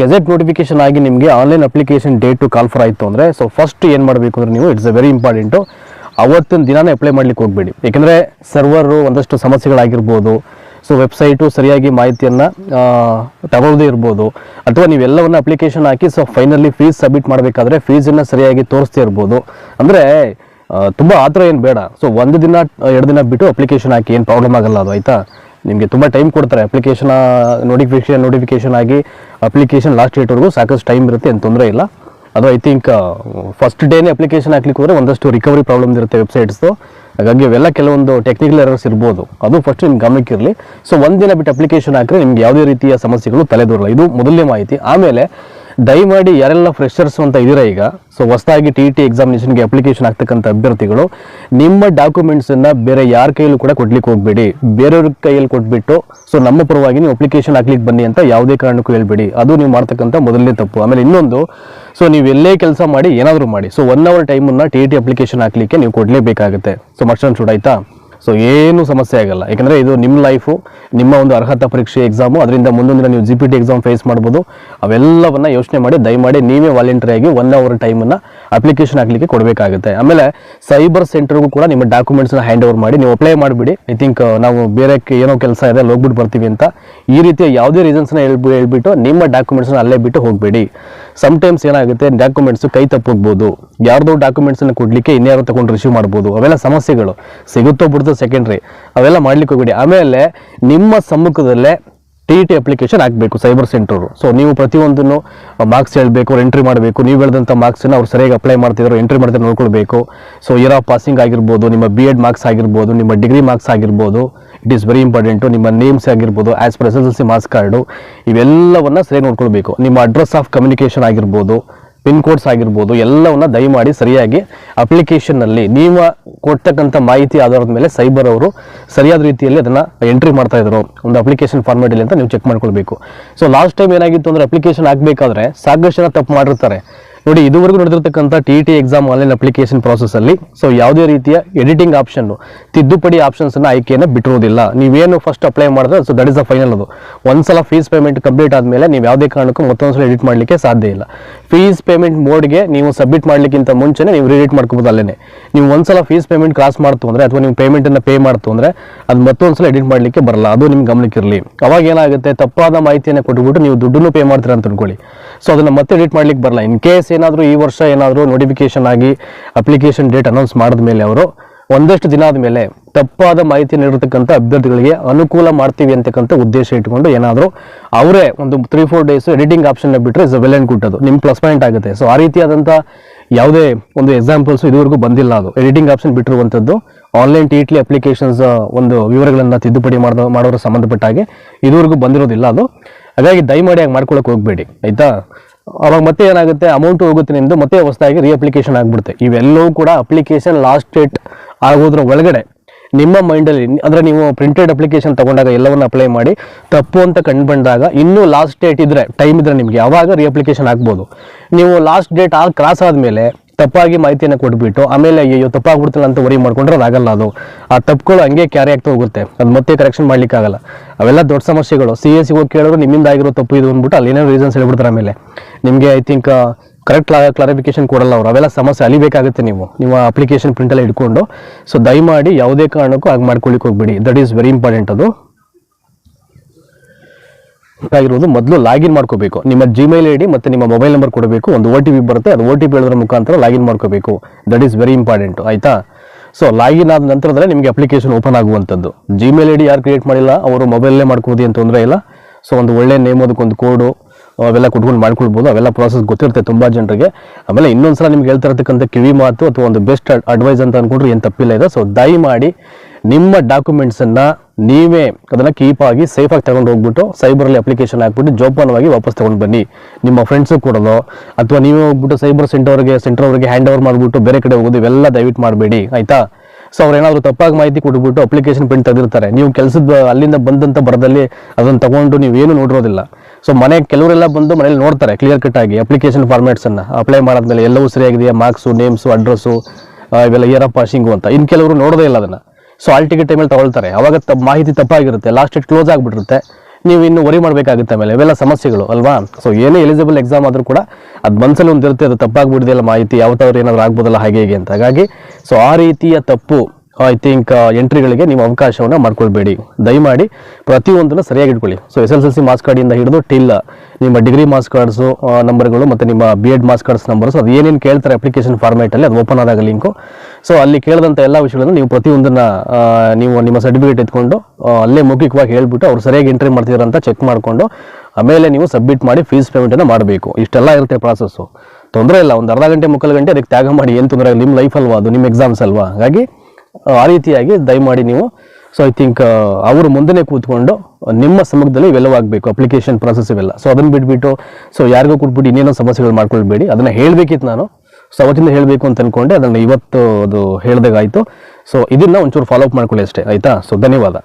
Gazette notification ಆಗಿ ನಿಮಗೆ online application date to call for ಆಯಿತು ಅಂದರೆ ಸೊ ಫಸ್ಟ್ ಏನು ಮಾಡಬೇಕು ಅಂದರೆ ನೀವು ಇಟ್ಸ್ ಅ ವೆರಿ ಇಂಪಾರ್ಟೆಂಟು ಅವತ್ತಿನ ದಿನಾನೇ ಅಪ್ಲೈ ಮಾಡ್ಲಿಕ್ಕೆ ಹೋಗಬೇಡಿ. ಏಕೆಂದರೆ ಸರ್ವರು ಒಂದಷ್ಟು ಸಮಸ್ಯೆಗಳಾಗಿರ್ಬೋದು ಸೊ ವೆಬ್ಸೈಟು ಸರಿಯಾಗಿ ಮಾಹಿತಿಯನ್ನು ತಗೊಳ್ಳದೇ ಇರ್ಬೋದು, ಅಥವಾ ನೀವೆಲ್ಲವನ್ನು ಅಪ್ಲಿಕೇಶನ್ ಹಾಕಿ ಸೊ ಫೈನಲಿ ಫೀಸ್ ಸಬ್ಮಿಟ್ ಮಾಡಬೇಕಾದ್ರೆ ಫೀಸನ್ನು ಸರಿಯಾಗಿ ತೋರಿಸ್ತಾ ಇರ್ಬೋದು. ಅಂದರೆ ತುಂಬ ಆ ಥರ ಏನು ಬೇಡ. ಸೊ ಒಂದು ದಿನ, ಎರಡು ದಿನ ಬಿಟ್ಟು ಅಪ್ಲಿಕೇಶನ್ ಹಾಕಿ, ಏನು ಪ್ರಾಬ್ಲಮ್ ಆಗಲ್ಲ ಅದು, ಆಯಿತಾ? ನಿಮಗೆ ತುಂಬ ಟೈಮ್ ಕೊಡ್ತಾರೆ. ಅಪ್ಲಿಕೇಶನ್ ನೋಟಿಫಿಕೇಶನ್ ನೋಟಿಫಿಕೇಶನ್ ಆಗಿ ಅಪ್ಲಿಕೇಶನ್ ಲಾಸ್ಟ್ ಡೇಟ್ವರೆಗೂ ಸಾಕಷ್ಟು ಟೈಮ್ ಇರುತ್ತೆ, ಏನು ತೊಂದರೆ ಇಲ್ಲ. ಅದು ಐ ಥಿಂಕ್ ಫಸ್ಟ್ ಡೇನೇ ಅಪ್ಲಿಕೇಶನ್ ಹಾಕ್ಲಿಕ್ಕೆ ಹೋದರೆ ಒಂದಷ್ಟು ರಿಕವರಿ ಪ್ರಾಬ್ಲಮ್ ಇರುತ್ತೆ ವೆಬ್ಸೈಟ್ಸು ಹಾಗಾಗಿ ಅವೆಲ್ಲ ಕೆಲವೊಂದು ಟೆಕ್ನಿಕಲ್ ಎರರ್ಸ್ ಇರ್ಬೋದು. ಅದು ಫಸ್ಟ್ ನಿಮ್ಗೆ ಗಮನಕ್ಕೆ ಇರಲಿ. ಸೊ ಒಂದಿನ ಬಿಟ್ಟು ಅಪ್ಲಿಕೇಶನ್ ಹಾಕಿದ್ರೆ ನಿಮ್ಗೆ ಯಾವುದೇ ರೀತಿಯ ಸಮಸ್ಯೆಗಳು ತಲೆದೋರಲ್ಲ. ಇದು ಮೊದಲನೇ ಮಾಹಿತಿ. ಆಮೇಲೆ ದಯಮಾಡಿ ಯಾರೆಲ್ಲ ಫ್ರೆಷರ್ಸ್ ಅಂತ ಇದ್ದೀರಾ ಈಗ? ಸೊ ಹೊಸದಾಗಿ ಟಿ ಟಿ ಎಕ್ಸಾಮಿನೇಷನ್ಗೆ ಅಪ್ಲಿಕೇಶನ್ ಆಗ್ತಕ್ಕಂಥ ಅಭ್ಯರ್ಥಿಗಳು, ನಿಮ್ಮ ಡಾಕ್ಯುಮೆಂಟ್ಸನ್ನು ಬೇರೆ ಯಾರ ಕೈಯಲ್ಲೂ ಕೂಡ ಕೊಡ್ಲಿಕ್ಕೆ ಹೋಗಬೇಡಿ. ಬೇರೆಯವ್ರ ಕೈಯಲ್ಲಿ ಕೊಟ್ಬಿಟ್ಟು ಸೊ ನಮ್ಮ ಪರವಾಗಿ ನೀವು ಅಪ್ಲಿಕೇಶನ್ ಹಾಕ್ಲಿಕ್ಕೆ ಬನ್ನಿ ಅಂತ ಯಾವುದೇ ಕಾರಣಕ್ಕೂ ಹೇಳ್ಬೇಡಿ. ಅದು ನೀವು ಮಾಡ್ತಕ್ಕಂಥ ಮೊದಲನೇ ತಪ್ಪು. ಆಮೇಲೆ ಇನ್ನೊಂದು ಸೊ ನೀವು ಎಲ್ಲೇ ಕೆಲಸ ಮಾಡಿ ಏನಾದರೂ ಮಾಡಿ. ಸೊ ಒನ್ ಅವರ್ ಟೈಮನ್ನು ಟಿ ಟಿ ಅಪ್ಲಿಕೇಶನ್ ಹಾಕ್ಲಿಕ್ಕೆ ನೀವು ಕೊಡಲೇಬೇಕಾಗುತ್ತೆ. ಸೊ ಶುಡ್ ಆಯ್ತಾ? ಸೊ ಏನು ಸಮಸ್ಯೆ ಆಗಲ್ಲ. ಯಾಕಂದರೆ ಇದು ನಿಮ್ಮ ಲೈಫು ನಿಮ್ಮ ಒಂದು ಅರ್ಹತಾ ಪರೀಕ್ಷೆ ಎಕ್ಸಾಮು ಅದರಿಂದ ಮುಂದೊಂದಿನ ನೀವು G P T exam face ಮಾಡ್ಬೋದು. ಅವೆಲ್ಲವನ್ನು ಯೋಚನೆ ಮಾಡಿ, ದಯಮಾಡಿ ನೀವೇ ವಾಲಂಟಿಯರ್ ಒನ್ ಅವರ್ ಟೈಮನ್ನು ಅಪ್ಲಿಕೇಶನ್ ಹಾಕಲಿಕ್ಕೆ ಕೊಡಬೇಕಾಗುತ್ತೆ. ಆಮೇಲೆ ಸೈಬರ್ ಸೆಂಟರ್ಗೂ ಕೂಡ ನಿಮ್ಮ ಡಾಕ್ಯುಮೆಂಟ್ಸ್ನ ಹ್ಯಾಂಡ್ ಓವರ್ ಮಾಡಿ, ನೀವು ಅಪ್ಲೈ ಮಾಡಿಬಿಡಿ. ಐ ಥಿಂಕ್ ನಾವು ಬೇರೆ ಏನೋ ಕೆಲಸ ಇದೆ, ಅಲ್ಲಿ ಹೋಗ್ಬಿಟ್ಟು ಬರ್ತೀವಿ ಅಂತ ಈ ರೀತಿಯ ಯಾವುದೇ ರೀಸನ್ಸ್ನ ಹೇಳ್ಬಿ, ಹೇಳ್ಬಿಟ್ಟು ನಿಮ್ಮ ಡಾಕ್ಯುಮೆಂಟ್ಸ್ನ ಅಲ್ಲೇ ಬಿಟ್ಟು ಹೋಗಬೇಡಿ. ಸಮ್ಟೈಮ್ಸ್ ಏನಾಗುತ್ತೆ ಡಾಕ್ಯುಮೆಂಟ್ಸ್ ಕೈ ತಪ್ಪೋಗ್ಬೋದು. ಯಾರ್ದೋ ಡಾಕ್ಯುಮೆಂಟ್ಸನ್ನು ಕೊಡಲಿಕ್ಕೆ ಇನ್ಯಾರೋ ತೊಗೊಂಡು ರಿಸೀವ್ ಮಾಡ್ಬೋದು. ಅವೆಲ್ಲ ಸಮಸ್ಯೆಗಳು. ಸಿಗುತ್ತೋ ಬಿಡುತ್ತೋ ಸೆಕೆಂಡ್ರಿ ಅವೆಲ್ಲ ಮಾಡ್ಲಿಕ್ಕೆ ಹೋಗ್ಬಿಡಿ. ಆಮೇಲೆ ನಿಮ್ಮ ಸಮ್ಮುಖದಲ್ಲೇ ಟಿ ಟಿ ಅಪ್ಲಿಕೇಶನ್ ಹಾಕಬೇಕು ಸೈಬರ್ ಸೆಂಟರು ಸೊ ನೀವು ಪ್ರತಿಯೊಂದನ್ನು ಮಾರ್ಕ್ಸ್ ಹೇಳಬೇಕು ಅವ್ರು ಎಂಟ್ರಿ ಮಾಡಬೇಕು. ನೀವು ಹೇಳಿದಂಥ ಮಾರ್ಕ್ಸನ್ನು ಅವ್ರು ಸರಿಯಾಗಿ ಅಪ್ಲೈ ಮಾಡ್ತಿದ್ರು ಎಂಟ್ರಿ ಮಾಡ್ತಾರೆ ನೋಡ್ಕೊಳ್ಬೇಕು. ಸೊ ಇಯರ್ ಆಫ್ ಪಾಸಿಂಗ್ ಆಗಿರ್ಬೋದು, ನಿಮ್ಮ ಬಿ ಎಡ್ ಮಾರ್ಕ್ಸ್ ಆಗಿರ್ಬೋದು, ನಿಮ್ಮ ಡಿಗ್ರಿ ಮಾರ್ಕ್ಸ್ ಆಗಿರ್ಬೋದು. ಇಟ್ ಈಸ್ ವೆರಿ ಇಂಪಾರ್ಟೆಂಟು ನಿಮ್ಮ ನೇಮ್ಸ್ ಆಗಿರ್ಬೋದು as per S L C marks card ಇವೆಲ್ಲವನ್ನು ಸರಿ ನೋಡ್ಕೊಳ್ಬೇಕು. ನಿಮ್ಮ ಅಡ್ರೆಸ್ ಆಫ್ ಕಮ್ಯುನಿಕೇಷನ್ ಆಗಿರ್ಬೋದು ಪಿನ್ ಕೋಡ್ಸ್ ಆಗಿರ್ಬೋದು, ಎಲ್ಲವನ್ನು ದಯಮಾಡಿ ಸರಿಯಾಗಿ ಅಪ್ಲಿಕೇಶನ್ನಲ್ಲಿ ನೀವು ಕೊಡ್ತಕ್ಕಂಥ ಮಾಹಿತಿ ಆಧಾರದ ಮೇಲೆ ಸೈಬರ್ ಅವರು ಸರಿಯಾದ ರೀತಿಯಲ್ಲಿ ಅದನ್ನು ಎಂಟ್ರಿ ಮಾಡ್ತಾ ಇದ್ದರು ಒಂದು ಅಪ್ಲಿಕೇಶನ್ ಫಾರ್ಮೇಟಲ್ಲಿ ಅಂತ ನೀವು ಚೆಕ್ ಮಾಡ್ಕೊಳ್ಬೇಕು. ಸೊ ಲಾಸ್ಟ್ ಟೈಮ್ ಏನಾಗಿತ್ತು ಅಂದರೆ ಅಪ್ಲಿಕೇಶನ್ ಹಾಕಬೇಕಾದ್ರೆ ಸಾಕಷ್ಟು ತಪ್ಪು ಮಾಡಿರ್ತಾರೆ. ನೋಡಿ, ಇದುವರೆಗೂ ನೋಡಿರ್ತಕ್ಕಂಥ T T exam online application ಅಲ್ಲಿ ಸೊ ಯಾವುದೇ ರೀತಿಯ ಎಡಿಟಿಂಗ್ ಆಪ್ಷನ್ ತಿದ್ದುಪಡಿ ಆಪ್ಷನ್ಸ್ ಅನ್ನ ಆಯ್ಕೆಯನ್ನು ಬಿಟ್ಟಿರೋದಿಲ್ಲ ನೀವೇನು ಫಸ್ಟ್ ಅಪ್ಲೈ ಮಾಡಿದ್ರೆ so that is a final ಅದು. ಒಂದ್ಸಲ ಫೀಸ್ ಪೇಮೆಂಟ್ ಕಂಪ್ಲೀಟ್ ಆದಮೇಲೆ ನೀವು ಯಾವುದೇ ಕಾರಣಕ್ಕೂ ಮತ್ತೊಂದ್ಸಲ ಎಡಿಟ್ ಮಾಡಲಿಕ್ಕೆ ಸಾಧ್ಯ ಇಲ್ಲ. ಫೀಸ್ ಪೇಮೆಂಟ್ ಮೋಡ್ಗೆ ನೀವು ಸಬ್ಮಿಟ್ ಮಾಡಲಿಕ್ಕಿಂತ ಮುಂಚೆನೇ ನೀವು ರಿಡಿಟ್ ಮಾಡ್ಕೋಬೋದು ಅಲ್ಲೇ ನೀವು ಒಂದ್ಸಲ ಫೀಸ್ ಪೇಮೆಂಟ್ ಕ್ರಾಸ್ ಮಾಡ್ತು ಅಂದರೆ, ಅಥವಾ ನೀವು ಪೇಮೆಂಟನ್ನು ಪೇ ಮಾಡ್ತು ಅಂದರೆ, ಅದು ಮತ್ತೊಂದ್ಸಲ ಎಡಿಟ್ ಮಾಡಲಿಕ್ಕೆ ಬರಲ್ಲ. ಅದು ನಿಮ್ಗೆ ಗಮನಕ್ಕಿರಲಿ. ಅವಾಗ ಏನಾಗುತ್ತೆ, ತಪ್ಪಾದ ಮಾಹಿತಿಯನ್ನು ಕೊಟ್ಬಿಟ್ಟು ನೀವು ದುಡ್ಡನ್ನು ಪೇ ಮಾಡ್ತೀರಾ ಅಂತ ಅನ್ಕೊಳ್ಳಿ. ಸೊ ಅದನ್ನು ಮತ್ತೆ ಎಡಿಟ್ ಮಾಡ್ಲಿಕ್ಕೆ ಬರಲ್ಲ. ಇನ್ ಕೇಸ್ ಏನಾದರೂ ಈ ವರ್ಷ ಏನಾದರೂ ನೋಟಿಫಿಕೇಶನ್ ಆಗಿ ಅಪ್ಲಿಕೇಶನ್ ಡೇಟ್ ಅನೌನ್ಸ್ ಮಾಡಿದ ಮೇಲೆ ಅವರು ಒಂದಷ್ಟು ದಿನ ಆದಮೇಲೆ ತಪ್ಪಾದ ಮಾಹಿತಿ ನೀಡಿರ್ತಕ್ಕಂಥ ಅಭ್ಯರ್ಥಿಗಳಿಗೆ ಅನುಕೂಲ ಮಾಡ್ತೀವಿ ಅಂತಕ್ಕಂಥ ಉದ್ದೇಶ ಇಟ್ಕೊಂಡು ಏನಾದರೂ ಅವರೇ ಒಂದು ತ್ರೀ ಫೋರ್ ಡೇಸ್ ಎಡಿಟಿಂಗ್ ಆಪ್ಷನ್ನ ಬಿಟ್ಟರೆ ಇಸ್ ವೆಲ್ ಆ್ಯಂಡ್ ಗುಡ್ ಅದು. ನಿಮ್ಮ ಪ್ಲಸ್ ಪಾಯಿಂಟ್ ಆಗುತ್ತೆ. ಸೊ ಆ ರೀತಿಯಾದಂಥ ಯಾವುದೇ ಒಂದು ಎಕ್ಸಾಂಪಲ್ಸ್ ಇದುವರೆಗೂ ಬಂದಿಲ್ಲ ಅದು. ಎಡಿಟಿಂಗ್ ಆಪ್ಷನ್ ಬಿಟ್ಟಿರುವಂಥದ್ದು ಆನ್ಲೈನ್ ಟಿ ಇಟ್ಲಿ ಅಪ್ಲಿಕೇಶನ್ಸ್ ಒಂದು ವಿವರಗಳನ್ನು ತಿದ್ದುಪಡಿ ಮಾಡೋ ಮಾಡೋರು ಸಂಬಂಧಪಟ್ಟ ಹಾಗೆ ಇದುವರೆಗೂ ಬಂದಿರೋದಿಲ್ಲ ಅದು. ಹಾಗಾಗಿ ದಯಮಾಡಿ ಹಾಗೆ ಮಾಡ್ಕೊಳಕ್ಕೆ ಹೋಗಬೇಡಿ. ಆಯಿತಾ? ಅವಾಗ ಮತ್ತೆ ಏನಾಗುತ್ತೆ? ಅಮೌಂಟ್ ಹೋಗುತ್ತೆ ನಿಮ್ಮದು ಮತ್ತೆ ಹೊಸದಾಗಿ ರೀ ಅಪ್ಲಿಕೇಶನ್ ಆಗಿಬಿಡುತ್ತೆ. ಇವೆಲ್ಲವೂ ಕೂಡ ಅಪ್ಲಿಕೇಶನ್ ಲಾಸ್ಟ್ ಡೇಟ್ ಆಗೋದ್ರ ಒಳಗಡೆ ನಿಮ್ಮ ಮೈಂಡಲ್ಲಿ ಅಂದರೆ ನೀವು ಪ್ರಿಂಟೆಡ್ ಅಪ್ಲಿಕೇಶನ್ ತಗೊಂಡಾಗ ಎಲ್ಲವನ್ನು ಅಪ್ಲೈ ಮಾಡಿ, ತಪ್ಪು ಅಂತ ಕಂಡು ಬಂದಾಗ ಇನ್ನೂ ಲಾಸ್ಟ್ ಡೇಟ್ ಇದ್ದರೆ ಟೈಮ್ ಇದ್ದರೆ ನಿಮಗೆ ಯಾವಾಗ ರೀ ಅಪ್ಲಿಕೇಶನ್ ಹಾಕ್ಬೋದು ನೀವು ಲಾಸ್ಟ್ ಡೇಟ್ ಆಗಿ ಕ್ರಾಸ್ ಆದಮೇಲೆ ತಪ್ಪಾಗಿ ಮಾಹಿತಿಯನ್ನು ಕೊಟ್ಬಿಟ್ಟು ಆಮೇಲೆ ಅಯ್ಯೋ ತಪ್ಪಾಗ್ಬಿಡ್ತಿಲ್ಲ ಅಂತ ವರಿ ಮಾಡ್ಕೊಂಡ್ರೆ ಅದಾಗಲ್ಲ ಅದು. ಆ ತಪ್ಪುಗಳು ಹಂಗೆ ಕ್ಯಾರಿ ಆಗ್ತಾ ಹೋಗುತ್ತೆ. ಅದು ಮತ್ತೆ ಕರೆಕ್ಷನ್ ಮಾಡ್ಲಿಕ್ಕಾಗಲ್ಲ ಅವೆಲ್ಲ ದೊಡ್ಡ ಸಮಸ್ಯೆಗಳು. ಸಿ ಎಸ್ ಹೋಗಿ ಕೇಳಿದ್ರು ನಿಮ್ಮಿಂದ ಆಗಿರೋ ತಪ್ಪು ಇದು ಅಂದ್ಬಿಟ್ಟು ಅಲ್ಲಿ ಏನೋ ರೀಸನ್ಸ್ ಹೇಳ್ಬಿಡ್ತಾರೆ ಆಮೇಲೆ. ನಿಮಗೆ ಐ ಥಿಂಕ್ ಕರೆಕ್ಟ್ ಕ್ಲಾರಿಫಿಕೇಶನ್ ಕೊಡಲ್ಲ ಅವರು. ಅವೆಲ್ಲ ಸಮಸ್ಯೆ ಅಲಿಬೇಕಾಗುತ್ತೆ ನೀವು. ನಿಮ್ಮ ಅಪ್ಲಿಕೇಶನ್ ಪ್ರಿಂಟೆಲ್ಲ ಇಟ್ಕೊಂಡು. ಸೊ ದಯಮಾಡಿ ಯಾವುದೇ ಕಾರಣಕ್ಕೂ ಹಾಗೆ ಮಾಡ್ಕೊಳ್ಳಿಕ್ಕೆ ಹೋಗ್ಬೇಡಿ. ದಟ್ ಈಸ್ ವೆರಿ ಇಂಪಾರ್ಟೆಂಟ್ ಅದು. ಆಗಿರೋದು ಮೊದಲು ಲಾಗಿನ್ ಮಾಡ್ಕೋಬೇಕು. ನಿಮ್ಮ ಜಿಮೇಲ್ ಐ ಡಿ ಮತ್ತು ನಿಮ್ಮ ಮೊಬೈಲ್ ನಂಬರ್ ಕೊಡಬೇಕು. ಒಂದು ಓ ಟಿ ಪಿ ಬರುತ್ತೆ. ಅದು ಓ ಟಿ ಪಿ ಹೇಳೋದ್ರ ಮುಖಾಂತರ ಲಾಗಿನ್ ಮಾಡ್ಕೋಬೇಕು. ದಟ್ ಈಸ್ ವೆರಿ ಇಂಪಾರ್ಟೆಂಟ್ ಆಯಿತಾ? ಸೊ ಲಾಗಿನ್ ಆದ ನಂತರದಲ್ಲೇ ನಿಮಗೆ ಅಪ್ಲಿಕೇಶನ್ ಓಪನ್ ಆಗುವಂಥದ್ದು. ಜಿಮೇಲ್ ಐ ಡಿ ಯಾರು ಕ್ರಿಯೇಟ್ ಮಾಡಿಲ್ಲ, ಅವರು ಮೊಬೈಲ್ಲೇ ಮಾಡ್ಕೋದಿ ಅಂತ ತೊಂದರೆ ಇಲ್ಲ. ಸೊ ಒಂದು ಒಳ್ಳೆ ನೇಮ್ ಅದಕ್ಕೊಂದು ಕೋಡು ಅವೆಲ್ಲ ಕುಟ್ಕೊಂಡು ಮಾಡ್ಕೊಳ್ಬೋದು. ಅವೆಲ್ಲ ಪ್ರಾಸೆಸ್ ಗೊತ್ತಿರುತ್ತೆ ತುಂಬ ಜನರಿಗೆ. ಆಮೇಲೆ ಇನ್ನೊಂದ್ಸಲ ನಿಮ್ಗೆ ಹೇಳ್ತಾ ಇರತಕ್ಕಂಥ ಕಿವಿ ಮಾತು ಅಥವಾ ಒಂದು ಬೆಸ್ಟ್ ಅಡ್ವೈಸ್ ಅಂತ ಅಂದ್ಕೊಂಡ್ರೆ ಏನು ತಪ್ಪಿಲ್ಲ ಇದೆ. ಸೊ ದಯಮಾಡಿ ನಿಮ್ಮ ಡಾಕ್ಯುಮೆಂಟ್ಸನ್ನು ನೀವೇ ಅದನ್ನು ಕೀಪ್ ಆಗಿ ಸೇಫಾಗಿ ತಗೊಂಡು ಹೋಗ್ಬಿಟ್ಟು ಸೈಬರಲ್ಲಿ ಅಪ್ಲಿಕೇಶನ್ ಹಾಕ್ಬಿಟ್ಟು ಜೋಪಾನವಾಗಿ ವಾಪಸ್ ತೊಗೊಂಡು ಬನ್ನಿ. ನಿಮ್ಮ ಫ್ರೆಂಡ್ಸು ಕೊಡೋದು ಅಥವಾ ನೀವೇ ಹೋಗ್ಬಿಟ್ಟು ಸೈಬರ್ ಸೆಂಟರ್ಗೆ ಸೆಂಟರ್ ಅವ್ರಿಗೆ ಹ್ಯಾಂಡ್ ಓವರ್ ಮಾಡಿಬಿಟ್ಟು ಬೇರೆ ಕಡೆ ಹೋಗೋದು ಇವೆಲ್ಲ ದಯವಿಟ್ಟು ಮಾಡಬೇಡಿ, ಆಯಿತಾ? ಸೊ ಅವ್ರು ತಪ್ಪಾಗಿ ಮಾಹಿತಿ ಕೊಟ್ಬಿಟ್ಟು ಅಪ್ಲಿಕೇಶನ್ ಪ್ರಿಂಟ್ ತೆಗೆದಿರ್ತಾರೆ. ನೀವು ಕೆಲಸದ ಅಲ್ಲಿಂದ ಬಂದಂಥ ಬರದಲ್ಲಿ ಅದನ್ನು ತಗೊಂಡು ಏನು ನೋಡಿರೋದಿಲ್ಲ. ಸೊ ಮನೆ ಕೆಲವರೆಲ್ಲ ಬಂದು ಮನೇಲಿ ನೋಡ್ತಾರೆ ಕ್ಲಿಯರ್ ಕಟ್ ಆಗಿ ಅಪ್ಲಿಕೇಶನ್ ಫಾರ್ಮ್ಯಾಟ್ಸನ್ನು ಅಪ್ಲೈ ಮಾಡಾದ್ಮೇಲೆ ಎಲ್ಲವೂ ಸರಿಯಾಗಿದೆಯಾ? ಮಾರ್ಕ್ಸು ನೇಮ್ಸು ಅಡ್ರೆಸ್ಸು ಇವೆಲ್ಲ ಇಯರ್ ಆಫ್ ಪಾಸಿಂಗು ಅಂತ. ಇನ್ನು ಕೆಲವರು ನೋಡೋದೇ ಇಲ್ಲ ಅದನ್ನು. ಸೊ ಆಲ್ ಟಿಕೆಟ್ ಟೈಮಲ್ಲಿ ತಗೊಳ್ತಾರೆ. ಅವಾಗ ಮಾಹಿತಿ ತಪ್ಪಾಗಿರುತ್ತೆ. ಲಾಸ್ಟ್ ಡೇಟ್ ಕ್ಲೋಸ್ ಆಗಿಬಿಟ್ಟಿರುತ್ತೆ. ನೀವು ಇನ್ನು ವರಿ ಮಾಡಬೇಕಾಗುತ್ತೆ ಆಮೇಲೆ. ಇವೆಲ್ಲ ಸಮಸ್ಯೆಗಳು, ಅಲ್ವಾ? ಸೊ ಏನೇ ಎಲಿಜಿಬಲ್ ಎಕ್ಸಾಮ್ ಆದರೂ ಕೂಡ ಅದು ಮನಸ್ಸಲ್ಲಿ ಒಂದು ಇರುತ್ತೆ ಅದು ತಪ್ಪಾಗ್ಬಿಡಿದೆಲ್ಲ ಮಾಹಿತಿ. ಯಾವತ್ತವ್ರು ಏನಾದರೂ ಆಗ್ಬೋದಲ್ಲ ಹಾಗೆ ಹೀಗೆ ಅಂತ. ಹಾಗಾಗಿ ಸೊ ಆ ರೀತಿಯ ತಪ್ಪು ಐ ಥಿಂಕ್ ಎಂಟ್ರಿಗಳಿಗೆ ನೀವು ಅವಕಾಶವನ್ನು ಮಾಡ್ಕೊಳ್ಬೇಡಿ. ದಯಮಾಡಿ ಪ್ರತಿಯೊಂದನ್ನು ಸರಿಯಾಗಿ ಇಟ್ಕೊಳ್ಳಿ. So S L L C marks ಕಾರ್ಡಿಂದ ಹಿಡಿದು ಟಿಲ್ ನಿಮ್ಮ ಡಿಗ್ರಿ ಮಾರ್ಕ್ಸ್ ಕಾರ್ಡ್ಸು ನಂಬರ್ಗಳು ಮತ್ತು ನಿಮ್ಮ B ed marks cards numbers ಅದು ಏನೇನು ಕೇಳ್ತಾರೆ ಅಪ್ಲಿಕೇಶನ್ ಫಾರ್ಮೇಟಲ್ಲಿ ಅದು ಓಪನ್ ಆದಾಗ ಲಿಂಕು ಸೊ ಅಲ್ಲಿ ಕೇಳಿದಂಥ ಎಲ್ಲ ವಿಷಯಗಳನ್ನು ನೀವು ಪ್ರತಿಯೊಂದನ್ನು ನೀವು ನಿಮ್ಮ ಸರ್ಟಿಫಿಕೇಟ್ ಎತ್ಕೊಂಡು ಅಲ್ಲೇ ಮೌಖಿಕವಾಗಿ ಹೇಳ್ಬಿಟ್ಟು ಅವ್ರು ಸರಿಯಾಗಿ ಎಂಟ್ರಿ ಮಾಡ್ತಿದ್ದಾರೆ ಅಂತ ಚೆಕ್ ಮಾಡಿಕೊಂಡು, ಆಮೇಲೆ ನೀವು ಸಬ್ಮಿಟ್ ಮಾಡಿ ಫೀಸ್ ಪೇಮೆಂಟನ್ನು ಮಾಡಬೇಕು. ಇಷ್ಟೆಲ್ಲ ಇರುತ್ತೆ ಪ್ರಾಸೆಸ್ಸು ತೊಂದರೆ ಇಲ್ಲ, ಒಂದು ಅರ್ಧ ಗಂಟೆ, ಮುಕ್ಕಾಲು ಗಂಟೆ ಅದಕ್ಕೆ ತ್ಯಾಗ ಮಾಡಿ, ಏನು ತೊಂದರೆ ನಿಮ್ಮ ಲೈಫ್ ಅಲ್ವಾ ಅದು ನಿಮ್ಮ ಎಕ್ಸಾಮ್ಸ್ ಅಲ್ವಾ? ಹಾಗಾಗಿ, ಆ ರೀತಿಯಾಗಿ ದಯಮಾಡಿ ನೀವು ಸೊ ಐ ಥಿಂಕ್ ಅವರು ಮುಂದೆನೇ ಕೂತ್ಕೊಂಡು, ನಿಮ್ಮ ಸಮಯದಲ್ಲಿ ಇವೆಲ್ಲವೂ ಆಗಬೇಕು ಅಪ್ಲಿಕೇಶನ್ ಪ್ರಾಸೆಸ್ ಇವೆಲ್ಲ. ಸೊ ಅದನ್ನು ಬಿಟ್ಬಿಟ್ಟು ಸೊ ಯಾರಿಗೂ ಕೊಟ್ಬಿಟ್ಟು ಇನ್ನೇನೋ ಸಮಸ್ಯೆಗಳು ಮಾಡ್ಕೊಳ್ಬೇಡಿ. ಅದನ್ನು ಹೇಳಬೇಕಿತ್ತು ನಾನು. ಸೊ ಅವತ್ತಿಂದ ಹೇಳಬೇಕು ಅಂತ ಅನ್ಕೊಂಡೆ, ಅದನ್ನು ಇವತ್ತು ಅದು ಹೇಳ್ದಾಗಾಯಿತು. ಸೊ ಇದನ್ನು ಒಂಚೂರು ಫಾಲೋ ಅಪ್ ಮಾಡ್ಕೊಳ್ಳಿ ಅಷ್ಟೇ, ಆಯಿತಾ? ಸೊ ಧನ್ಯವಾದ.